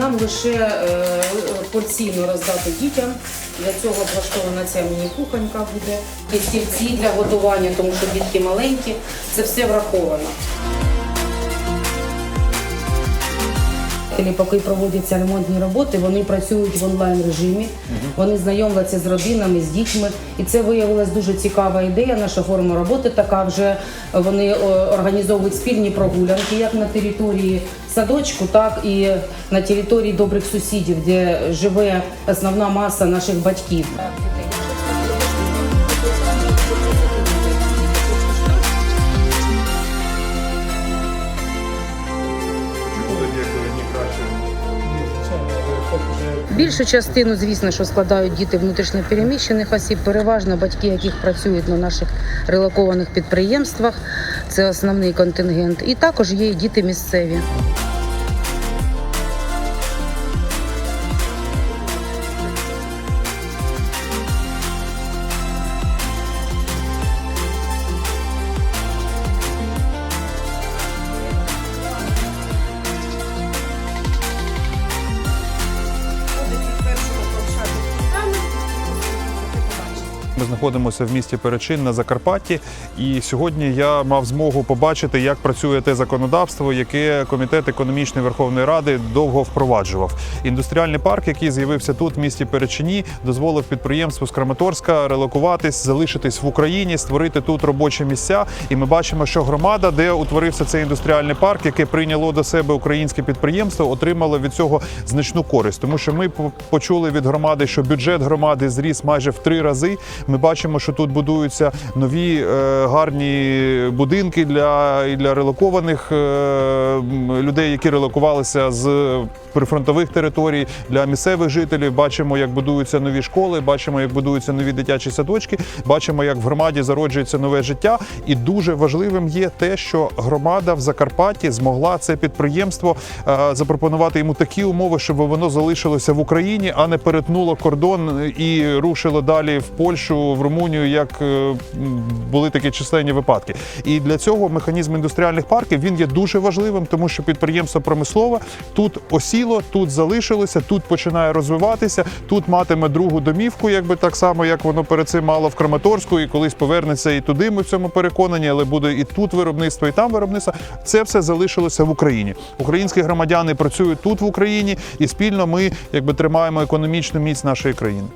нам лише е, порційно роздати дітям. Для цього влаштована ця міні-кухонька буде. І стільці для готування, тому що дітки маленькі. Це все враховано. Поки проводяться ремонтні роботи, вони працюють в онлайн режимі, вони знайомляться з родинами, з дітьми. І це виявилась дуже цікава ідея. Наша форма роботи така вже вони організовують спільні прогулянки як на території садочку, так і на території добрих сусідів, де живе основна маса наших батьків. Більшу частину, звісно, що складають діти внутрішньопереміщених осіб, переважно батьки, яких працюють на наших релокованих підприємствах. Це основний контингент. І також є діти місцеві. Знаходимося в місті Перечин на Закарпатті, і сьогодні я мав змогу побачити, як працює те законодавство, яке комітет економічної Верховної Ради довго впроваджував. Індустріальний парк, який з'явився тут, в місті Перечині, дозволив підприємству з Краматорська релокуватись, залишитись в Україні, створити тут робочі місця. І ми бачимо, що громада, де утворився цей індустріальний парк, яке прийняло до себе українське підприємство, отримало від цього значну користь, тому що ми почули від громади, що бюджет громади зріс майже в три рази. Ми бачимо, що тут будуються нові е, гарні будинки для, і для релокованих е, людей, які релокувалися з прифронтових територій для місцевих жителів. Бачимо, як будуються нові школи, бачимо, як будуються нові дитячі садочки. Бачимо, як в громаді зароджується нове життя. І дуже важливим є те, що громада в Закарпатті змогла це підприємство е, запропонувати йому такі умови, щоб воно залишилося в Україні, а не перетнуло кордон і рушило далі в Польщу, в Румунію, як е, були такі численні випадки. І для цього механізм індустріальних парків він є дуже важливим, тому що підприємство промислове тут осіло, тут залишилося, тут починає розвиватися, тут матиме другу домівку, якби так само, як воно перед цим мало в Краматорську, і колись повернеться і туди. Ми в цьому переконані, але буде і тут виробництво, і там виробництво. Це все залишилося в Україні. Українські громадяни працюють тут в Україні, і спільно ми якби тримаємо економічну міць нашої країни.